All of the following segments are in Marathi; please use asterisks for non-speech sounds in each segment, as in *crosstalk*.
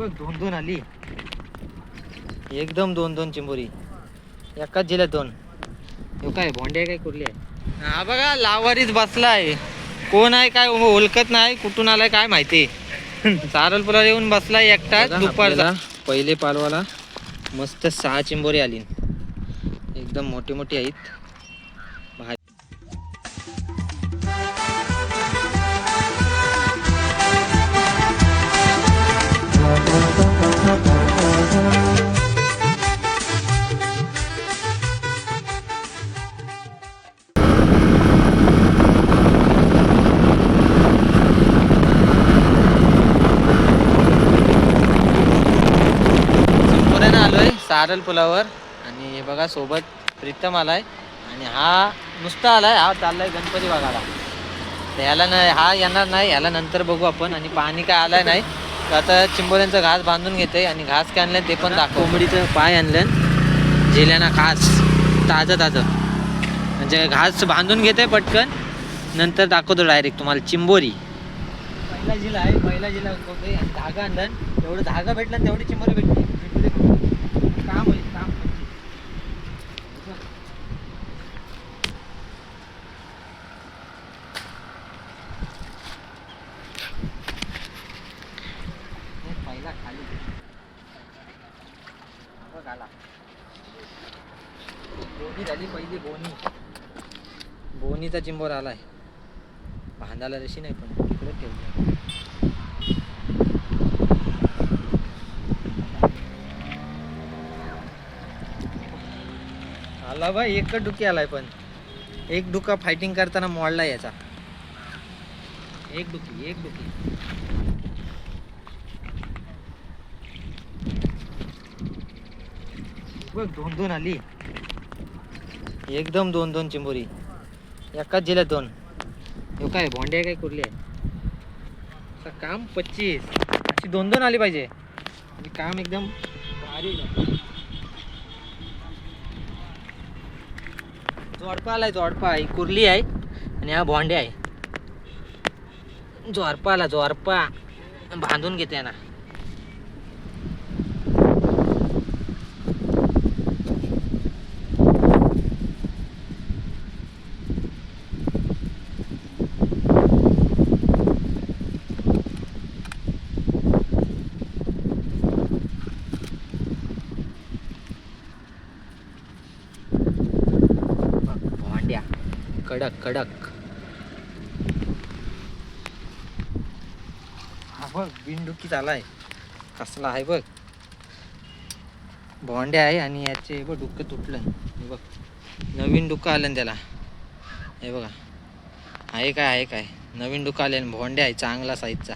बघ दोन दोन आली. एकदम दोन दोन चिंबोरी. एकाच जिल्ह्यात दोन. काय भोंडे काय कुर्ली आहे हा बघा लावारीच बसलाय. कोण आहे काय ओळखत नाही कुठून आलाय काय माहिती. चारल पुला येऊन बसलाय एकटाच दुपारचा. पहिले पालवाला मस्त सहा चिंबोरी आली. एकदम मोठी मोठी आहेत. सारल पुलावर. आणि हे बघा सोबत प्रीतम आलाय. आणि हा नुसता आलाय हा चाललाय गणपती बघायला तर ह्याला नाही हा येणार नाही ह्याला नंतर बघू आपण. आणि पाणी काय आलाय नाही. तर आता चिंबोऱ्यांचं घास बांधून घेते आणि घास काय आणलं ते पण दाखव. कोंबडीचं पाय आणलं जिल्ह्याना घास. ताजं ताजं. म्हणजे घास बांधून घेते पटकन. नंतर दाखवतो डायरेक्ट तुम्हाला. चिंबोरी. पहिला जिल्हा आहे पहिला जिल्हा धागा आणला. एवढं धागा भेटला तेवढी चिंबोरी भेटली भेटू दे भेटू. काम होईल काम हे पहिला खाली बघ आला बोनी झाली पहिली बोनी. बोनीचा चिंबोर आलाय. भांडाला रशी नाही पण तिकडे ठेवली. आला बाई एकच डुकी आलाय पण. एक डुका फायटिंग करताना मोडला याचा. एक डुकी एक डुकी. बघ दोन दोन आली. एकदम दोन दोन चिंबोरी. एकाच जिल्ह्यात दोन. हे काय भोंडे आहे काय कुर्ली आहे असं काम पच्चीस. अशी दोन दोन आली पाहिजे. काम एकदम भारी झालं. जोडपा आलाय जोडपा ही कुर्ली आहे आणि हा भोंडे आहे. जोरपा आला जोरपा बांधून घेते ना भांड्या कडक कडक. हा बघ बिनडुकी झालाय. कसला आहे बघ. भोंड्या आहे आणि याचे बघ डुकं तुटलं. हे बघ नवीन डुकं आलं त्याला. हे बघा. आहे काय आहे काय. नवीन डुकं आले भोंडे भोंड्या आहे चांगला साईजचा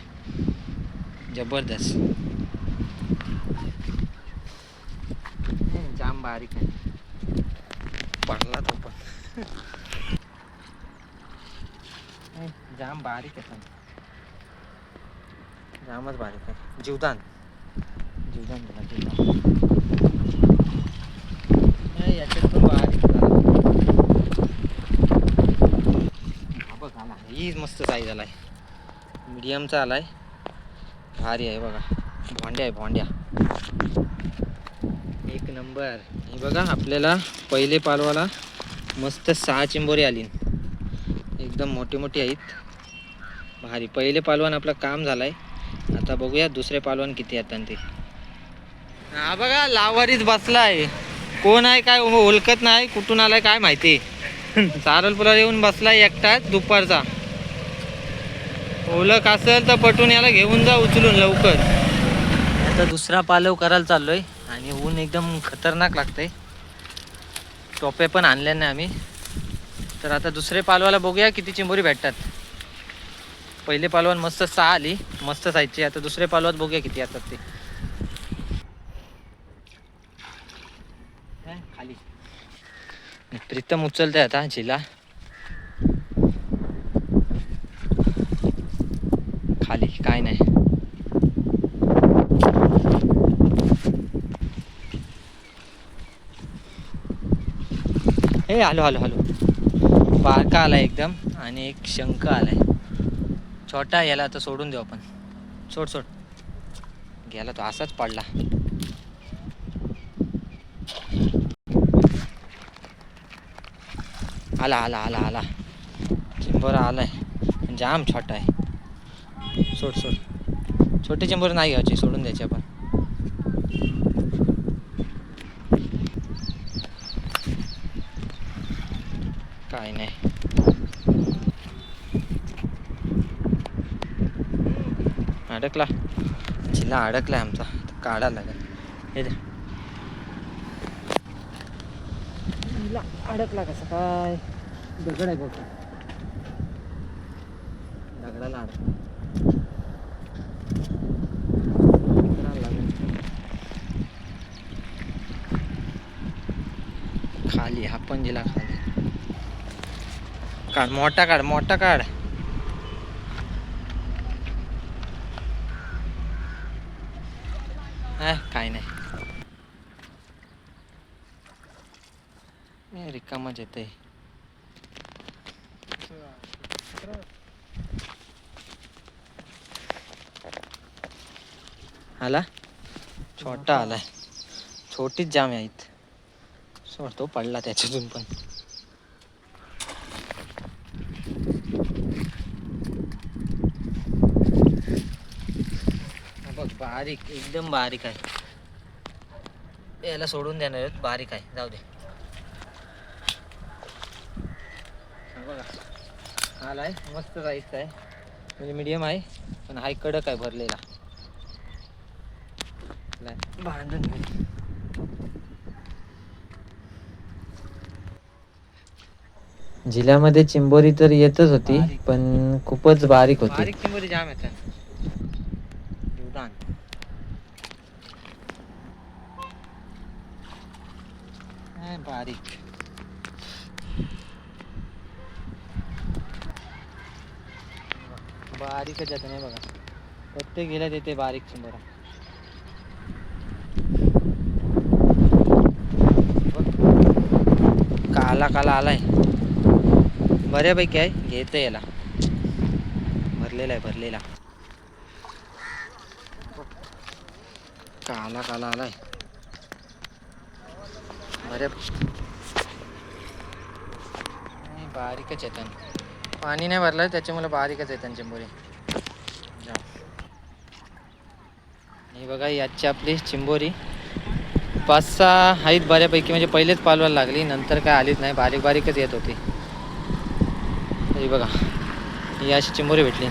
जबरदस्त. जाम बारीक आहे. पडला तो पण. *laughs* जाम बारीक आहे पण. जामच बारीक आहे. जीवदान. जीवदान त्याला जीवदान. याच्यात पण बारीक आला. ही मस्त साईज आलाय. मीडियमचा आलाय. भारी आहे बघा. भोंड्या आहे भोंड्या. एक नंबर. हे बघा आपल्याला पहिले पालवाला मस्त सहा चिंबोरी आली. एकदम मोठी मोठी आहेत. भारी. पहिले पालवान आपलं काम झालंय. आता बघूया दुसरे पालवान किती येतात ते. हा बघा लावारीच बसलाय. कोण आहे काय ओळखत नाही कुठून आलाय काय माहिती. सारलपुरा येऊन बसलाय एकटाच दुपारचा. ओळख असेल तर पटून याला घेऊन जा उचलून लवकर. आता दुसरा पालव करायला चाललोय. आणि ऊन एकदम खतरनाक लागतंय. टोपे पण आणले नाही आम्ही. तर आता दुसरे पालवाला बघूया किती चिंबोरी भेटतात. पहिले पालवान मस्त सहा आली मस्त साईजची. आता दुसरे पालवात बघूया किती येतात ते. खाली. प्रीतम उचलते आता झिला खाली काय नाही. हे आलो आलो आलो. बारका आला एकदम आणि एक शंख आलाय. छोटा आहे, याला आता सोडून देऊ आपण. सोड सोड. गेला तो असाच पडला. आला आला आला आला. चिंबोरा आलाय. जाम छोटा आहे. सोड सोड. छोटे चिंबोर नाही घ्यायचे सोडून द्यायचे आपण. काय नाही. अडकला. चिल्ला अडकलाय आमचा. काढायला लागेल. हे. हिला अडकला कसं काय? दगड आहे बघ. दगडाला अडकला. खाली. हा पंजीला खाली. काढ मोठा काढ मोठा काढ. काय नाही. रिकामच येते आला? छोटा आलाय. छोटीच जाम आहेत सोडतो पडला त्याच्यातून पण हा बघ बारीक एकदम बारीक आहे. याला सोडून देणार आहेत बारीक आहे. जाऊ दे. हा बघा. आलाय मस्त साईज आहे. म्हणजे मीडियम आहे पण हाय कडक आहे भरलेला. बांधून जिल्ह्यामध्ये चिंबोरी तर येतच होती. पण खूपच बारीक होती. बारीक चिंबोरी जाम येतात. काय बारीक. बारीकच येतं नाही बघा. प्रत्येक गेल्या तिथे बारीक सुंदर. काला काला आलाय. बऱ्यापैकी आहे. घेत याला. भरलेला आहे भरलेला. काला काला आलाय. नाही, बारीकच येतात पाणी नाही भरलं त्याच्यामुळे बारीकच येतात चिंबोरी. ही बघा याची आपली चिंबोरी. पाच सहा आहेत बऱ्यापैकी म्हणजे पहिलेच पालवायला लागली नंतर काय आलीच नाही बारीक बारीकच येत होती. ही बघा ही अशी चिंबोरी भेटली.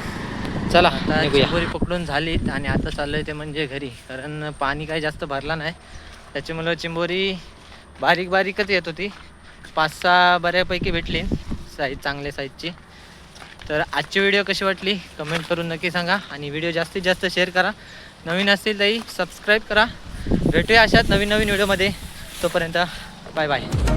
चला आता चिंबोरी पकडून झालीत आणि आता चाललंय ते म्हणजे घरी कारण पाणी काही जास्त भरला नाही. त्याच्यामुळं चिंबोरी बारीक बारीकच येत होती. पाच सहा बऱ्यापैकी भेटली. साईज चांगल्या साईजची. तर आजची व्हिडिओ कशी वाटली? कमेंट करून नक्की सांगा. आणि व्हिडिओ जास्तीत जास्त शेअर करा. नवीन असतील तरी सबस्क्राईब करा. भेटूया अशाच नवीन नवीन व्हिडिओमध्ये तोपर्यंत बाय बाय